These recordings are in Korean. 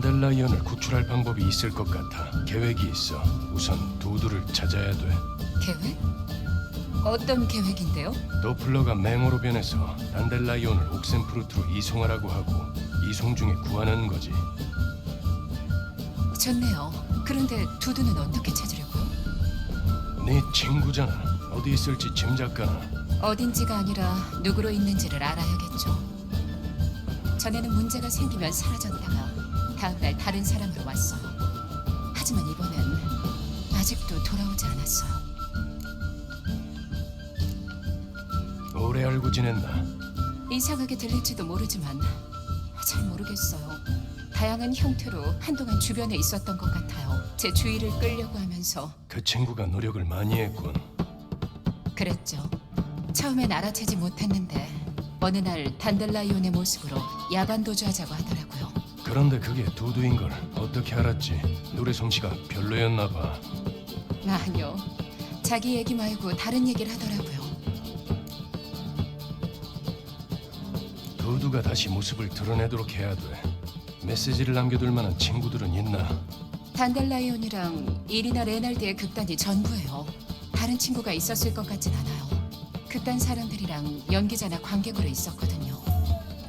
단델라이언을 구출할 방법이 있을 것 같아. 계획이 있어. 우선 두두를 찾아야 돼. 계획? 어떤 계획인데요? 도플러가 맹호로 변해서 단델라이온을 옥센프루트로 이송하라고 하고 이송 중에 구하는 거지. 좋네요. 그런데 두두는 어떻게 찾으려고요? 네 친구잖아. 어디 있을지 짐작가나. 어딘지가 아니라 누구로 있는지를 알아야겠죠. 전에는 문제가 생기면 사라졌다가 다음 날 다른 사람으로 왔어요. 하지만 이번엔 아직도 돌아오지 않았어요. 오래 알고 지냈나? 이상하게 들릴지도 모르지만 잘 모르겠어요. 다양한 형태로 한동안 주변에 있었던 것 같아요. 제 주의를 끌려고 하면서 그 친구가 노력을 많이 했군. 그랬죠. 처음엔 알아채지 못했는데 어느 날 단델라이온의 모습으로 야반 도주하자고 하더라고요. 그런데 그게 두두인 걸 어떻게 알았지? 노래 솜씨가 별로였나 봐. 아니요. 자기 얘기 말고 다른 얘기를 하더라고요. 두두가 다시 모습을 드러내도록 해야 돼. 메시지를 남겨둘 만한 친구들은 있나? 단델라이온이랑 이리나 레날드의 극단이 전부예요. 다른 친구가 있었을 것 같진 않아요. 극단 사람들이랑 연기자나 관객으로 있었거든요.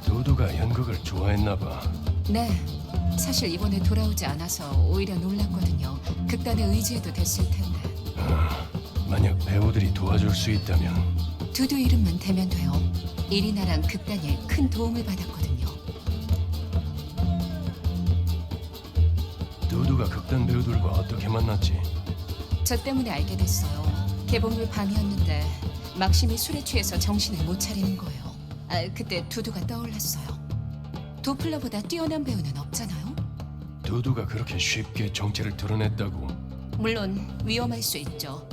두두가 연극을 좋아했나 봐. 네. 사실 이번에 돌아오지 않아서 오히려 놀랐거든요. 극단에 의지해도 됐을 텐데. 만약 배우들이 도와줄 수 있다면 두두 이름만 대면 돼요. 이리나랑 극단에 큰 도움을 받았거든요. 두두가 극단 배우들과 어떻게 만났지? 저 때문에 알게 됐어요. 개봉일 밤이었는데 막심이 술에 취해서 정신을 못 차리는 거예요. 아, 그때 두두가 떠올랐어요. 도플러보다 뛰어난 배우는 없잖아요. 두두가 그렇게 쉽게 정체를 드러냈다고 물론 위험할 수 있죠.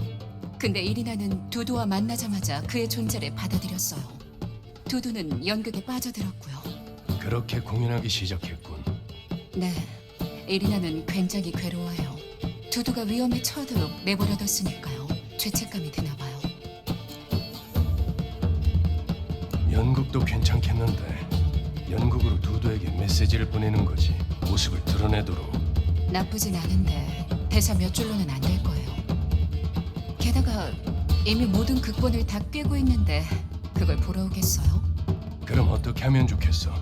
근데 이리나는 두두와 만나자마자 그의 존재를 받아들였어요. 두두는 연극에 빠져들었고요. 그렇게 공연하기 시작했군. 네, 이리나는 굉장히 괴로워해요. 두두가 위험에 처하도록 내버려뒀으니까요. 죄책감이 드나 봐요. 연극도 괜찮겠는데 연극으로 두두에게 메시지를 보내는 거지 모습을 드러내도록 나쁘진 않은데 대사 몇 줄로는 안 될 거예요. 게다가 이미 모든 극본을 다 꿰고 있는데 그걸 보러 오겠어요? 그럼 어떻게 하면 좋겠어?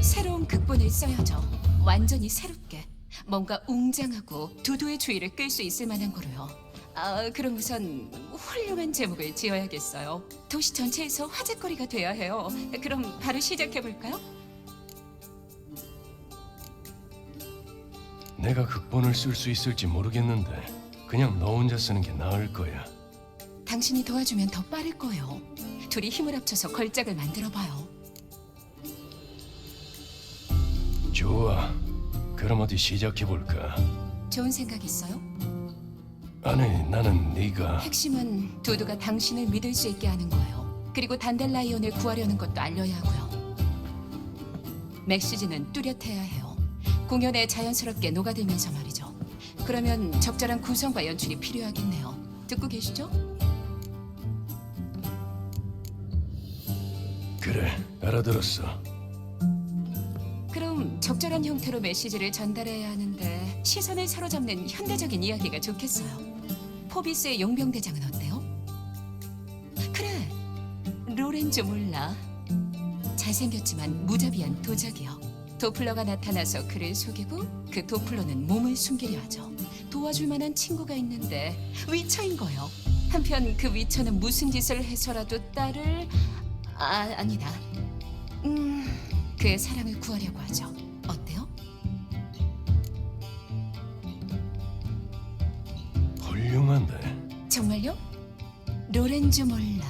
새로운 극본을 써야죠. 완전히 새롭게. 뭔가 웅장하고 두두의 주의를 끌 수 있을 만한 거로요. 아, 그럼 우선 훌륭한 제목을 지어야겠어요. 도시 전체에서 화제거리가 돼야 해요. 그럼 바로 시작해 볼까요? 내가 극본을 쓸 수 있을지 모르겠는데 그냥 너 혼자 쓰는 게 나을 거야. 당신이 도와주면 더 빠를 거예요. 둘이 힘을 합쳐서 걸작을 만들어 봐요. 좋아. 그럼 어디 시작해 볼까? 좋은 생각 있어요? 아니 나는 네가 핵심은 두두가 당신을 믿을 수 있게 하는 거예요. 그리고 단델라이온을 구하려는 것도 알려야 하고요. 메시지는 뚜렷해야 해요. 공연에 자연스럽게 녹아들면서 말이죠. 그러면 적절한 구성과 연출이 필요하겠네요. 듣고 계시죠? 그래 알아들었어. 그럼 적절한 형태로 메시지를 전달해야 하는데 시선을 사로잡는 현대적인 이야기가 좋겠어요. 포비스의 용병대장은 어때요? 그래, 로렌조 몰라. 잘생겼지만 무자비한 도적이요. 도플러가 나타나서 그를 속이고 그 도플러는 몸을 숨기려 하죠. 도와줄 만한 친구가 있는데 위처인 거요. 한편 그 위처는 무슨 짓을 해서라도 딸을 아 아니다. 음 그의 사랑을 구하려고 하죠. 훌륭한데 정말요? 로렌조 몰라.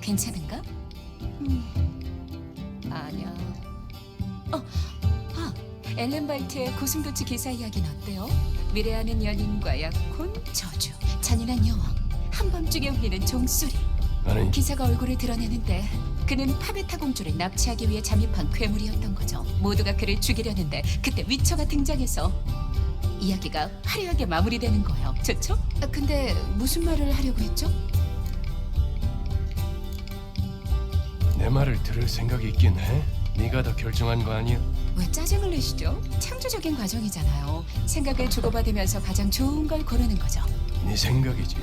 괜찮은가? 음, 아니야. 어, 아, 엘렌 발트의 고슴도치 기사 이야기는 어때요? 미래하는 연인과 약혼, 저주, 잔인한 여왕, 한밤중에 울리는 종소리. 아니 기사가 얼굴을 드러내는데 그는 파베타 공주를 납치하기 위해 잠입한 괴물이었던 거죠. 모두가 그를 죽이려는데 그때 위처가 등장해서 이야기가 화려하게 마무리되는 거예요. 좋죠? 아, 근데 무슨 말을 하려고 했죠? 내 말을 들을 생각이 있긴 해. 네가 다 결정한 거 아니야? 왜 짜증을 내시죠? 창조적인 과정이잖아요. 생각을 주고받으면서 가장 좋은 걸 고르는 거죠. 네 생각이지.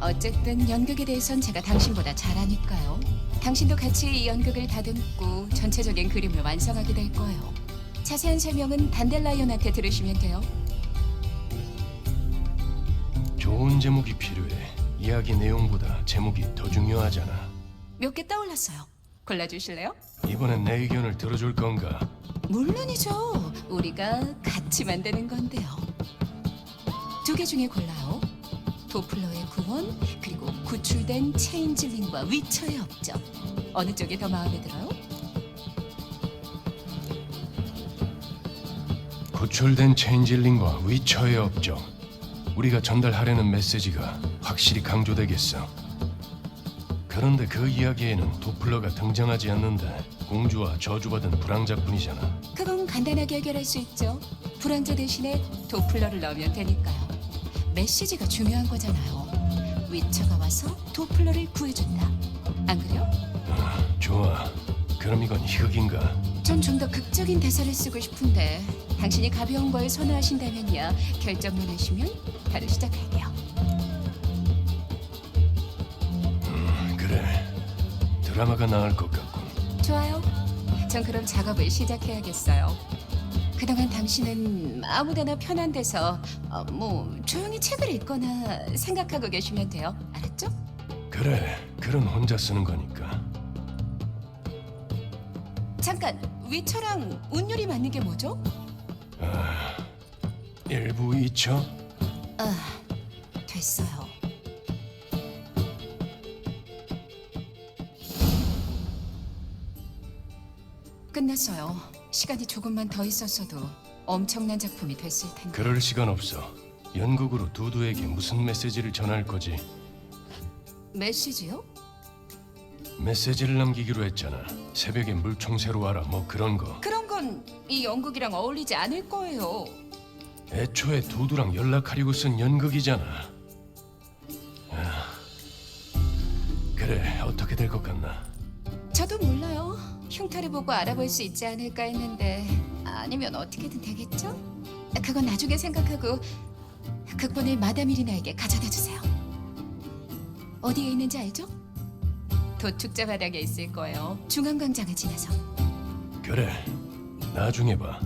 어쨌든 연극에 대해선 제가 당신보다 잘하니까요. 당신도 같이 이 연극을 다듬고 전체적인 그림을 완성하게 될 거예요. 자세한 설명은 단델라이온한테 들으시면 돼요. 좋은 제목이 필요해. 이야기 내용보다 제목이 더 중요하잖아. 몇 개 떠올랐어요. 골라주실래요? 이번엔 내 의견을 들어줄 건가? 물론이죠. 우리가 같이 만드는 건데요. 두 개 중에 골라요. 도플러의 구원 그리고 구출된 체인질링과 위처의 업적. 어느 쪽이 더 마음에 들어요? 구출된 체인질링과 위처의 업적. 우리가 전달하려는 메시지가 확실히 강조되겠어. 그런데 그 이야기에는 도플러가 등장하지 않는데 공주와 저주받은 불황자뿐이잖아. 그건 간단하게 해결할 수 있죠. 불안자 대신에 도플러를 넣으면 되니까요. 메시지가 중요한 거잖아요. 위처가 와서 도플러를 구해준다. 안 그래요? 좋아. 그럼 이건 희극인가? 전 좀 더 극적인 대사를 쓰고 싶은데 당신이 가벼운 걸 선호하신다면야 결정만 하시면 바로 시작할게요. 그래. 드라마가 나을 것 같군. 좋아요. 전 그럼 작업을 시작해야겠어요. 그동안 당신은 아무데나 편한 데서 어, 뭐 조용히 책을 읽거나 생각하고 계시면 돼요. 알았죠? 그래. 글은 혼자 쓰는 거니까. 잠깐 위처랑 운율이 맞는 게 뭐죠? 일부 이처? 아 됐어요. 끝났어요. 시간이 조금만 더 있었어도 엄청난 작품이 됐을 텐데. 그럴 시간 없어. 연극으로 두두에게 무슨 메시지를 전할 거지? 메시지요? 메시지를 남기기로 했잖아. 새벽에 물총새로 와라 뭐 그런 거. 그런 건 이 연극이랑 어울리지 않을 거예요. 애초에 두두랑 연락하려고 쓴 연극이잖아. 아, 그래 어떻게 될 것 같나? 저도 몰라요. 흉터를 보고 알아볼 수 있지 않을까 했는데 아니면 어떻게든 되겠죠? 그건 나중에 생각하고 극본을 마담 이리나에게 가져다 주세요. 어디에 있는지 알죠? 도축자 바닥에 있을 거예요. 중앙광장을 지나서. 그래 나중에 봐.